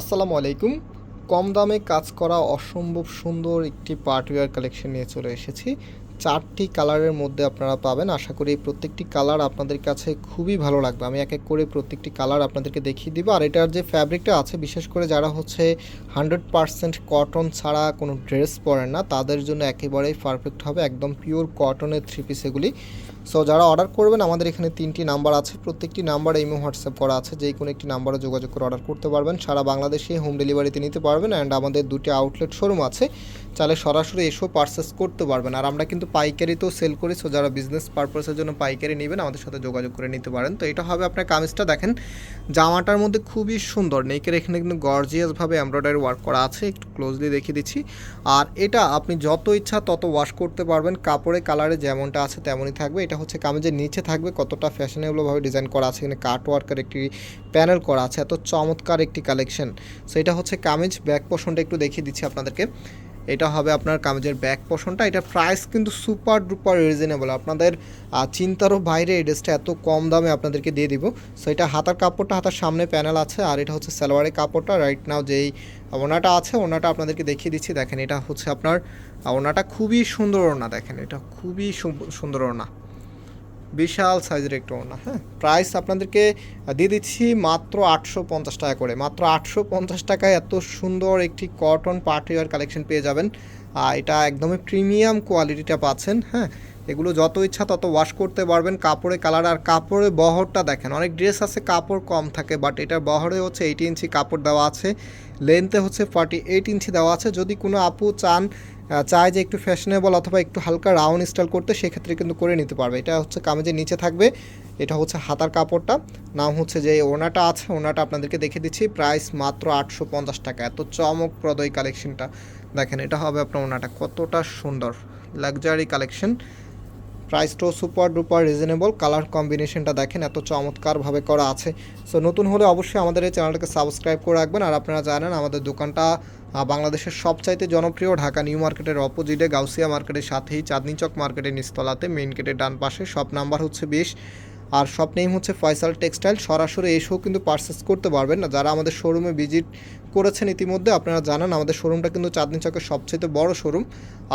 আসসালামু আলাইকুম। কম দামে কাজ করা অসম্ভব সুন্দর একটি পার্টওয়্যার কালেকশন নিয়ে চলে এসেছি। চারটি কালারের মধ্যে আপনারা পাবেন। আশা করি প্রত্যেকটি কালার আপনাদের কাছে খুবই ভালো লাগবে। আমি এক এক করে প্রত্যেকটি কালার আপনাদেরকে দেখিয়ে দিব। আর এটার যে ফ্যাব্রিকটা আছে, বিশেষ করে যারা হচ্ছে হান্ড্রেড পারসেন্ট কটন ছাড়া কোনো ড্রেস পরেন না, তাদের জন্য একেবারেই পারফেক্ট হবে। একদম পিওর কটনের থ্রি পিস এগুলি। সো যারা অর্ডার করবেন, আমাদের এখানে তিনটি নাম্বার আছে। প্রত্যেকটি নাম্বার ইমো হোয়াটসঅ্যাপ করা আছে। যে কোনো একটি নাম্বারে যোগাযোগ করে অর্ডার করতে পারবেন। সারা বাংলাদেশে হোম ডেলিভারিতে নিতে পারবেন। অ্যান্ড আমাদের দুটি আউটলেট শোরুম আছে। চাইলে সরাসরি এসেও পারচেস করতে পারবেন। আর আমরা কিন্তু পাইকারিতেও সেল করি সো যারা বিজনেস পারপাসের জন্য পাইকারি নেবেন, আমাদের সাথে যোগাযোগ করে নিতে পারেন। তো এটা হবে আপনার কামিজটা, দেখেন। জামাটার মধ্যে খুবই সুন্দর নেকের এখানে কিন্তু গর্জিয়াসভাবে এমব্রয়ডারি ওয়ার্ক করা আছে, একটু ক্লোজলি দেখিয়ে দিচ্ছি। আর এটা আপনি যত ইচ্ছা তত ওয়াশ করতে পারবেন, কাপড়ে কালারে যেমনটা আছে তেমনই থাকবে। এটা হচ্ছে কামিজের নিচে থাকবে, কতটা ফ্যাশনেবলভাবে ডিজাইন করা আছে, এখানে কাট ওয়ার্কের একটি প্যানেল করা আছে, এত চমৎকার একটি কালেকশন সো এটা হচ্ছে কামিজ ব্যাক পোর্শনটা একটু দেখিয়ে দিচ্ছি আপনাদেরকে। এটা হবে আপনার কামিজের ব্যাক পোর্শনটা এটা প্রাইস কিন্তু সুপার ডুপার রিজনেবল আপনাদের চিন্তারও বাইরে এই ড্রেসটা এত কম দামে আপনাদেরকে দিয়ে দিব। সো এটা হাতার কাপড়টা হাতার সামনে প্যানেল আছে, আর এটা হচ্ছে সালোয়ারের কাপড়টা। রাইট নাও যেই ওনাটা আছে, ওনাটা আপনাদেরকে দেখিয়ে দিচ্ছি। দেখেন, এটা হচ্ছে আপনার ওনাটা খুবই সুন্দর ওনা দেখেন, এটা খুবই সুন্দর ওনা বিশাল সাইজের একটা ওনা হ্যাঁ? প্রাইস আপনাদেরকে দিয়ে দিচ্ছি মাত্র আটশো পঞ্চাশ টাকা করে। মাত্র আটশো পঞ্চাশ টাকায় এত সুন্দর একটি কটন পার্টিওয়ার কালেকশন পেয়ে যাবেন। আর এটা একদমই প্রিমিয়াম কোয়ালিটিটা পাচ্ছেন হ্যাঁ? এগুলো যত ইচ্ছা তত ওয়াশ করতে পারবেন। কাপড়ে কালার আর কাপড়ে বহরটা দেখেন, অনেক ড্রেস আছে, কাপড় কম থাকে বাট এটার বহরে হচ্ছে এইটি ইঞ্চি কাপড় দেওয়া আছে। লেন্থে হচ্ছে ফর্টি এইট ইঞ্চি দেওয়া আছে। যদি কোনো আপু চান চায় যে একটু ফ্যাশনেবল অথবা একটু হালকা রাউন্ড স্টাইল করতে, সেক্ষেত্রে কিন্তু করে নিতে পারবে। এটা হচ্ছে কামেজের নিচে থাকবে। এটা হচ্ছে হাতার কাপড়টা। নাম হচ্ছে যে ওনাটা আছে। ওনাটা আপনাদেরকে দেখে দিচ্ছি। প্রাইস মাত্র আটশো পঞ্চাশ টাকা। এত চমকপ্রদ এই কালেকশনটা দেখেন, এটা হবে আপনার ওনাটা কতটা সুন্দর লাক্সারি কালেকশন প্রাইসটাও সুপার ডুপার রিজনেবল কালার কম্বিনেশনটা দেখেন, এত চমৎকারভাবে করা আছে। সো নতুন হলে অবশ্যই আমাদের এই চ্যানেলটাকে সাবস্ক্রাইব করে রাখবেন। আর আপনারা জানেন, আমাদের দোকানটা বাংলাদেশের সবচাইতে জনপ্রিয় ঢাকা নিউ মার্কেটের অপোজিটে, গাউসিয়া মার্কেটের সাথেই চাঁদনি চক মার্কেটের নিস্তলাতে মেইন গেটের ডান পাশে সব নাম্বার হচ্ছে বিশ আর সব নেম হচ্ছে ফয়সাল টেক্সটাইল। সরাসরি এসেও কিন্তু পারচেস করতে পারবেন না। যারা আমাদের শোরুমে ভিজিট করেছেন ইতিমধ্যে, আপনারা জানান আমাদের শোরুমটা কিন্তু চাঁদনি চকের সবচেয়ে বড় শোরুম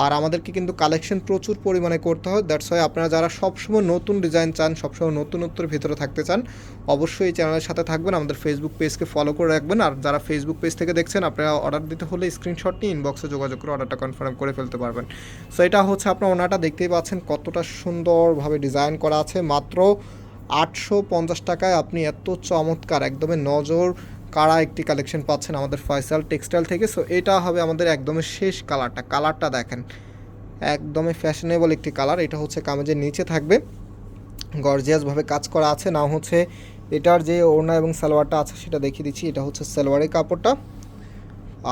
আর আমাদেরকে কিন্তু কালেকশন প্রচুর পরিমাণে করতে হয়। দ্যাটস ওয়াই আপনারা যারা সবসময় নতুন ডিজাইন চান, সবসময় নতুনত্বের ভিতরে থাকতে চান, অবশ্যই এই চ্যানেলের সাথে থাকবেন। আমাদের ফেসবুক পেজকে ফলো করে রাখবেন। আর যারা ফেসবুক পেজ থেকে দেখছেন, আপনারা অর্ডার দিতে হলে স্ক্রিনশট নিয়ে ইনবক্সে যোগাযোগ করে অর্ডারটা কনফার্ম করে ফেলতে পারবেন। সো এটা হচ্ছে আপনার ওনাটা। দেখতেই পাচ্ছেন কতটা সুন্দরভাবে ডিজাইন করা আছে। মাত্র আটশো পঞ্চাশ টাকায় আপনি এত চমৎকার একদমই নজর কারা একটি কালেকশন পাচ্ছেন আমাদের ফয়সাল টেক্সটাইল থেকে। সো এটা হবে আমাদের একদমই শেষ কালারটা কালারটা দেখেন একদমই ফ্যাশনেবল একটি কালার এটা হচ্ছে কামেজের নিচে থাকবে। গর্জিয়াসভাবে কাজ করা আছে। না হচ্ছে এটার যে ওড়না এবং সালোয়ারটা আছে, সেটা দেখিয়ে দিচ্ছি। এটা হচ্ছে সালোয়ারের কাপড়টা।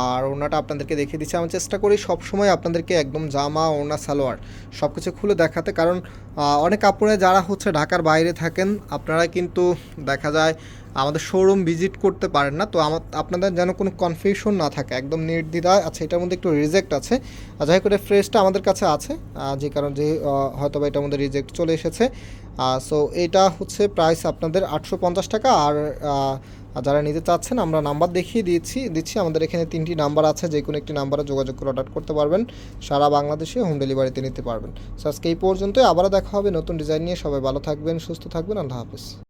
আর ওড়নাটা আপনাদেরকে দেখিয়ে দিচ্ছি। আমি চেষ্টা করি সব সময় আপনাদেরকে একদম জামা, ওড়না, সালোয়ার সব কিছু খুলে দেখাতে। কারণ অনেক কাপড়ে যারা হচ্ছে ঢাকার বাইরে থাকেন, আপনারা কিন্তু দেখা যায় আমাদের শোরুম ভিজিট করতে পারেন না। তো আমার আপনাদের যেন কোনো কনফিউশন না থাকে, একদম নির্দ্বিধায় আচ্ছা এটার মধ্যে একটু রিজেক্ট আছে। যাই করে ফ্রেশটা আমাদের কাছে আছে। যে কারণ যে হয়তো বা এটার মধ্যে রিজেক্ট চলে এসেছে। সো এটা হচ্ছে প্রাইস আপনাদের আটশো পঞ্চাশ টাকা। আর আর যারা নিতে চাচ্ছেন, আমরা নাম্বার দেখিয়ে দিয়েছি। দিচ্ছি, আমাদের এখানে তিনটি নাম্বার আছে, যে কোনো একটি নাম্বারে যোগাযোগ করে অর্ডার করতে পারবেন। সারা বাংলাদেশে হোম ডেলিভারিতে নিতে পারবেন। সো আজকে এই পর্যন্তই। আবারও দেখা হবে নতুন ডিজাইন নিয়ে। সবাই ভালো থাকবেন, সুস্থ থাকবেন। আল্লাহ হাফিজ।